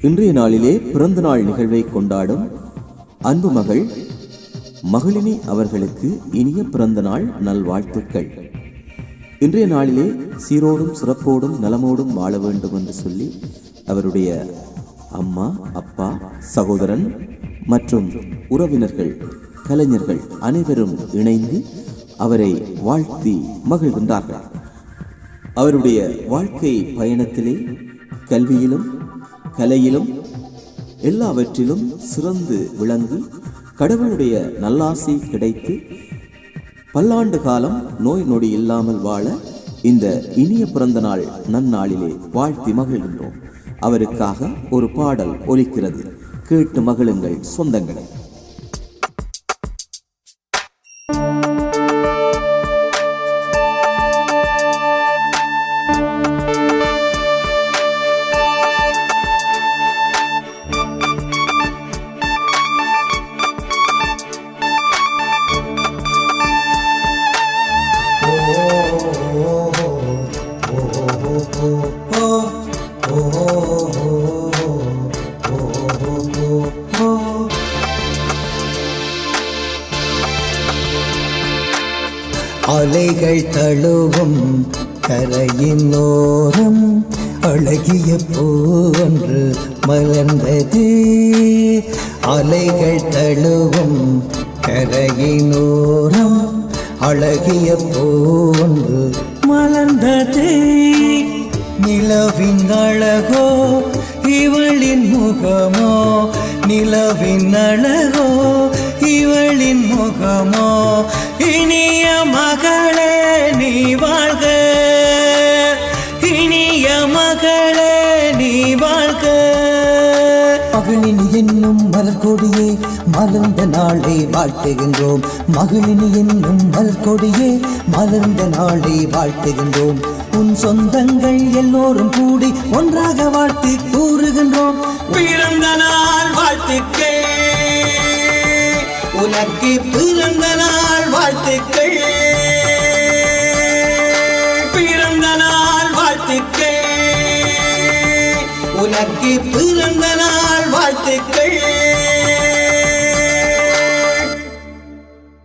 இன்றைய நாளிலே பிறந்த நாள் நிகழ்வை கொண்டாடும் அன்பு மகள் மகளினி அவர்களுக்கு இனிய பிறந்த நாள் நல்வாழ்த்துக்கள். இன்றைய நாளிலே சீரோடும் சிறப்போடும் நலமோடும் வாழ வேண்டும் என்று சொல்லி அவருடைய அம்மா அப்பா சகோதரன் மற்றும் உறவினர்கள் கலைஞர்கள் அனைவரும் இணைந்து அவரை வாழ்த்தி மகிழ்கின்றார்கள் அவருடைய வாழ்க்கை பயணத்திலே கல்வியிலும் கலையிலும் எல்லாவற்றிலும் சிறந்து விளங்கி கடவுளுடைய நல்லாசை கிடைத்து பல்லாண்டு காலம் நோய் நொடி இல்லாமல் வாழ இந்த இனிய பிறந்த நாள் நன்னாளிலே வாழ்த்தி மகிழ்கின்றோம். அவருக்காக ஒரு பாடல் ஒலிக்கிறது. கேட்டு மகிழுங்கள் சொந்தங்களை. அலைகள் தழுவும் கரையின் ஓரம் அழகிய பூவொன்று மலர்ந்தது. அலைகள் தழுவும் கரையினோரம் அழகிய பூவொன்று மலர்ந்தது. நிலவின் அழகோ இவளின் முகமோ? நிலவின் அழகோ இவளின் முகமோ? இனியம மகளே நீ வாழ்க. மகளினி என்னும் மலர்கொடியே மலர்ந்த நாளை வாழ்த்துகின்றோம். மகளினி என்னும் மலர்கொடியே மலர்ந்த நாளை வாழ்த்துகின்றோம். உன் சொந்தங்கள் எல்லோரும் கூடி ஒன்றாக வாழ்த்து கூறுகின்றோம். பிறந்த நாள் வாழ்த்துக்கள். உனக்கு பிறந்த நாள் வாழ்த்துக்கள். உனக்கு பிறந்த நாள் வாழ்த்துக்கள்.